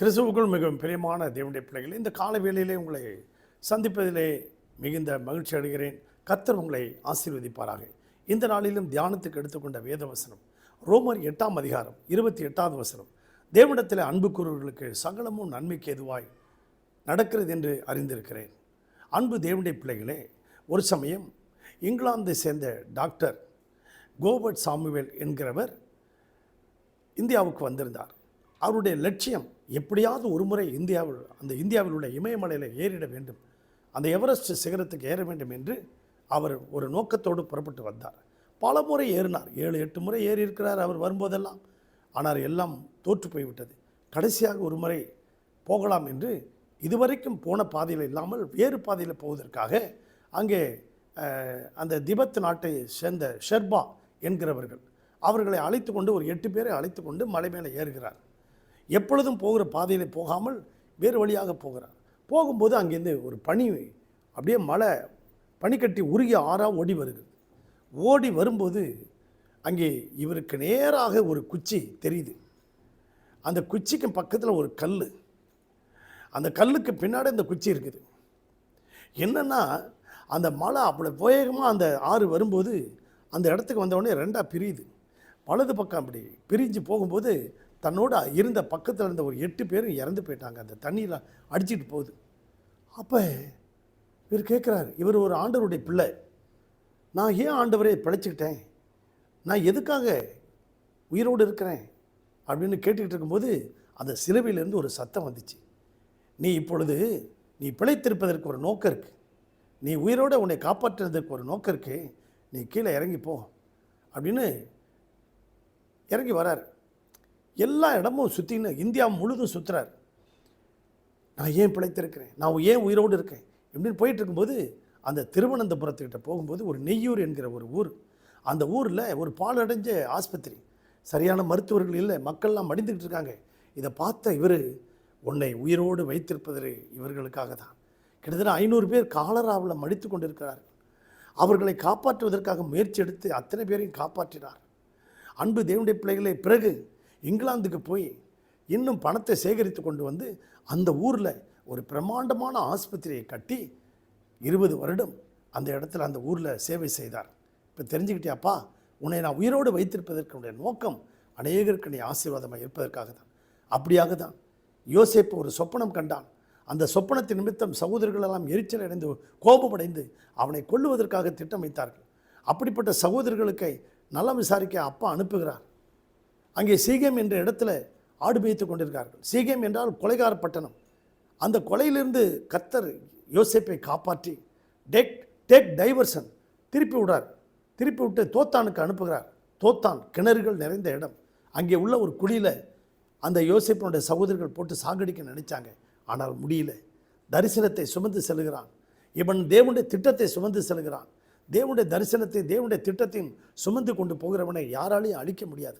கிறிஸ்துவுக்குள் மிகவும் பிரியமான தேவனுடைய பிள்ளைகள் இந்த கால வேளையிலே உங்களை சந்திப்பதிலே மிகுந்த மகிழ்ச்சி அடைகிறேன். கத்தர் உங்களை ஆசீர்வதிப்பாராக. இந்த நாளிலும் தியானத்துக்கு எடுத்துக்கொண்ட வேத வசனம் ரோமர் எட்டாம் அதிகாரம் இருபத்தி எட்டாவது வசனம். தேவனிடத்தில் அன்பு கூறுவர்களுக்கு சகலமும் நன்மைக்கு எதுவாய் நடக்கிறது என்று அறிந்திருக்கிறேன். அன்பு தேவனுடைய பிள்ளைகளே ஒரு சமயம் இங்கிலாந்தை சேர்ந்த டாக்டர் கோபர்ட் சாமுவேல் என்கிறவர் இந்தியாவுக்கு வந்திருந்தார். அவருடைய லட்சியம் எப்படியாவது ஒரு முறை இந்தியாவில் அந்த இந்தியாவில் உள்ள இமயமலையில் ஏறிட வேண்டும். அந்த எவரெஸ்ட் சிகரத்துக்கு ஏற வேண்டும் என்று அவர் ஒரு நோக்கத்தோடு புறப்பட்டு வந்தார். பல முறை ஏறினார். ஏழு எட்டு முறை ஏறி இருக்கிறார் அவர் வரும்போதெல்லாம். ஆனால் எல்லாம் தோற்று போய்விட்டது. கடைசியாக ஒரு முறை போகலாம் என்று இதுவரைக்கும் போன பாதையில் இல்லாமல் வேறு பாதையில் போவதற்காக அங்கே அந்த திபெத் நாட்டை சேர்ந்த ஷெர்பா என்கிறவர்கள் அவர்களை அழைத்து கொண்டு ஒரு எட்டு பேரை அழைத்து கொண்டு மலை மேலே ஏறுகிறார். எப்பொழுதும் போகிற பாதையில் போகாமல் வேறு வழியாக போகிறார். போகும்போது அங்கேருந்து ஒரு பனி அப்படியே மலை பனிக்கட்டி உருகி ஆறாக ஓடி வருகிறது. ஓடி வரும்போது அங்கே இவருக்கு நேராக ஒரு குச்சி தெரியுது. அந்த குச்சிக்கு பக்கத்தில் ஒரு கல் அந்த கல்லுக்கு பின்னாடி இந்த குச்சி இருக்குது. என்னென்னா அந்த மலை அவ்வளோ வேகமாக அந்த ஆறு வரும்போது அந்த இடத்துக்கு வந்தவுடனே ரெண்டாக பிரியுது. வலது பக்கம் அப்படி பிரிஞ்சு போகும்போது தன்னோட இருந்த பக்கத்தில் இருந்த ஒரு எட்டு பேரும் இறந்து போயிட்டாங்க. அந்த தண்ணியில் அடிச்சிட்டு போகுது. அப்போ இவர் கேட்குறாரு இவர் ஒரு ஆண்டவருடைய பிள்ளை. நான் ஏன் ஆண்டவரை பிழைச்சிக்கிட்டேன்? நான் எதுக்காக உயிரோடு இருக்கிறேன்? அப்படின்னு கேட்டுக்கிட்டு இருக்கும்போது அந்த சிலுவையிலேருந்து ஒரு சத்தம் வந்துச்சு. நீ இப்பொழுது நீ பிழைத்திருப்பதற்கு ஒரு நோக்கம் இருக்குது நீ உயிரோடு உன்னை காப்பாற்றுறதுக்கு ஒரு நோக்கம் இருக்கு. நீ கீழே இறங்கி போ அப்படின்னு இறங்கி வரார். எல்லா இடமும் சுற்றின்னு இந்தியா முழுதும் சுற்றுறார் நான் ஏன் பிழைத்திருக்கிறேன்? நான் ஏன் உயிரோடு இருக்கேன்? இப்படின்னு போயிட்டு இருக்கும்போது அந்த திருவனந்தபுரத்துக்கிட்ட போகும்போது ஒரு நெய்யூர் என்கிற ஒரு ஊர். அந்த ஊரில் ஒரு பாலடைஞ்ச ஆஸ்பத்திரி. சரியான மருத்துவர்கள் இல்லை மக்கள்லாம் மடிந்துக்கிட்டு இருக்காங்க. இதை பார்த்த இவர் உன்னை உயிரோடு வைத்திருப்பது இவர்களுக்காக தான். கிட்டத்தட்ட ஐநூறு பேர் காலராவில் மடித்து கொண்டிருக்கிறார்கள். அவர்களை காப்பாற்றுவதற்காக முயற்சி எடுத்து அத்தனை பேரையும் காப்பாற்றினார். அன்பு தேவனுடைய பிள்ளைகளை பிறகு இங்கிலாந்துக்கு போய் இன்னும் பணத்தை சேகரித்து கொண்டு வந்து அந்த ஊரில் ஒரு பிரம்மாண்டமான ஆஸ்பத்திரியை கட்டி இருபது வருடம் அந்த இடத்துல அந்த ஊரில் சேவை செய்தார். இப்போ தெரிஞ்சுக்கிட்டியாப்பா? உன்னை நான் உயிரோடு வைத்திருப்பதற்குடைய நோக்கம் அநேகருக்கு நீ ஆசீர்வாதமாக இருப்பதற்காக தான். அப்படியாக தான் யோசேப்பு ஒரு சொப்பனம் கண்டான். அந்த சொப்பனத்தின் நிமித்தம் சகோதரர்களெல்லாம் எரிச்சல் அடைந்து கோபமடைந்து அவனை கொள்ளுவதற்காக திட்டம் வைத்தார்கள் அப்படிப்பட்ட சகோதரர்களுக்கு நலம் விசாரிக்க அப்பா அனுப்புகிறார். அங்கே சீகேம் என்ற இடத்துல ஆடு மேய்த்து கொண்டிருக்கார்கள் சீகேம் என்றால் கொலைகார பட்டணம். அந்த கொலையிலிருந்து கத்தர் யோசேப்பை காப்பாற்றி டேக் டேக் டைவர்சன் திருப்பி விடார் திருப்பி விட்டு தோத்தானுக்கு அனுப்புகிறார். தோத்தான் கிணறுகள் நிறைந்த இடம். அங்கே உள்ள ஒரு குழியில் அந்த யோசிப்பனுடைய சகோதரர்கள் போட்டு சாகடிக்க நினைச்சாங்க. ஆனால் முடியல. தரிசனத்தை சுமந்து செல்கிறான். இவன் தேவனுடைய திட்டத்தை சுமந்து செல்கிறான். தேவனுடைய தரிசனத்தை தேவனுடைய திட்டத்தையும் சுமந்து கொண்டு போகிறவனை யாராலையும் அழிக்க முடியாது.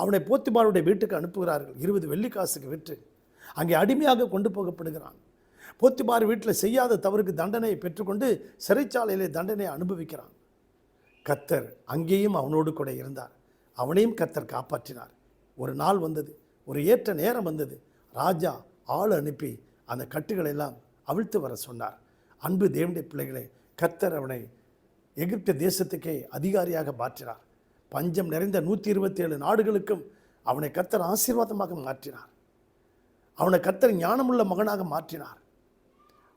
அவனை போத்திமாருடைய வீட்டுக்கு அனுப்புகிறார்கள். இருபது வெள்ளிக்காசுக்கு விற்று அங்கே அடிமையாக கொண்டு போகப்படுகிறான். போத்திமார் வீட்டில் செய்யாத தவறுக்கு தண்டனையை பெற்றுக்கொண்டு சிறைச்சாலையிலே தண்டனையை அனுபவிக்கிறான். கத்தர் அங்கேயும் அவனோடு கூட இருந்தார். அவனையும் கத்தர் காப்பாற்றினார். ஒரு நாள் வந்தது ஒரு ஏற்ற நேரம் வந்தது. ராஜா ஆள் அனுப்பி அந்த கட்டுகளை எல்லாம் அவிழ்த்து வர சொன்னார். அன்பு தேவனுடைய பிள்ளைகளை கத்தர் அவனை எகிப்து தேசத்துக்கே அதிகாரியாக மாற்றினார். பஞ்சம் நிறைந்த நூற்றி இருபத்தேழு நாடுகளுக்கும் அவனை கத்தர் ஆசீர்வாதமாக மாற்றினார். அவனை கத்தர் ஞானமுள்ள மகனாக மாற்றினார்.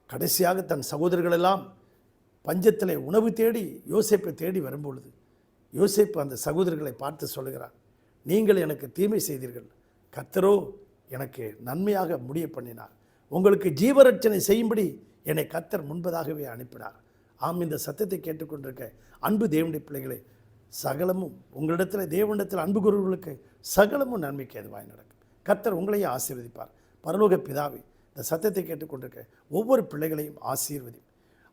கடைசியாக தன் சகோதரர்களெல்லாம் பஞ்சத்தில் உணவு தேடி யோசிப்பை தேடி வரும்பொழுது யோசிப்பு அந்த சகோதரர்களை பார்த்து சொல்லுகிறார் நீங்கள் எனக்கு தீமை செய்தீர்கள். கத்தரோ எனக்கு நன்மையாக முடிய பண்ணினார். உங்களுக்கு ஜீவரட்சணை செய்யும்படி என்னை கத்தர் முன்பதாகவே அனுப்பினார். ஆம் இந்த சத்தத்தை கேட்டுக்கொண்டிருக்க அன்பு தேவனுடைய பிள்ளைகளை சகலமும் உங்களிடத்தில் தேவனிடத்தில் அன்பு குருவர்களுக்கு சகலமும் நன்மைக்கு எதுவாக நடக்கும். கர்த்தர் உங்களையும் ஆசீர்வதிப்பார். பரலோக பிதாவே இந்த சத்தத்தை கேட்டுக்கொண்டிருக்க ஒவ்வொரு பிள்ளைகளையும் ஆசீர்வதி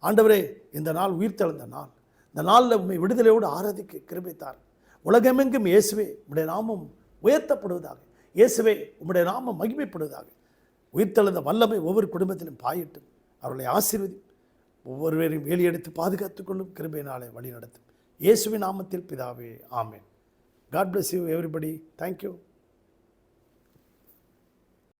ஆண்டவரே இந்த நாள் உயிர்த்தெழுந்த நாள். இந்த நாளில் உண்மை விடுதலையோடு ஆராதிக்க கிருபித்தார். உலகமெங்கும் இயேசுவே உடைய நாமம் உயர்த்தப்படுவதாக. இயேசுவே உம்முடைய நாமம் மகிமைப்படுவதாக. உயிர்த்தெழுந்த வல்லமை ஒவ்வொரு குடும்பத்திலும் பாயிட்டும். அவர்களை ஆசீர்வதி. ஒவ்வொருவரையும் வேலியெடுத்து பாதுகாத்துக்கொள்ளும் கிருபை கிருபையினாலே வழி நடத்தும் இயேசுவின் நாமத்தில் பிதாவே ஆமேன். God bless you everybody thank you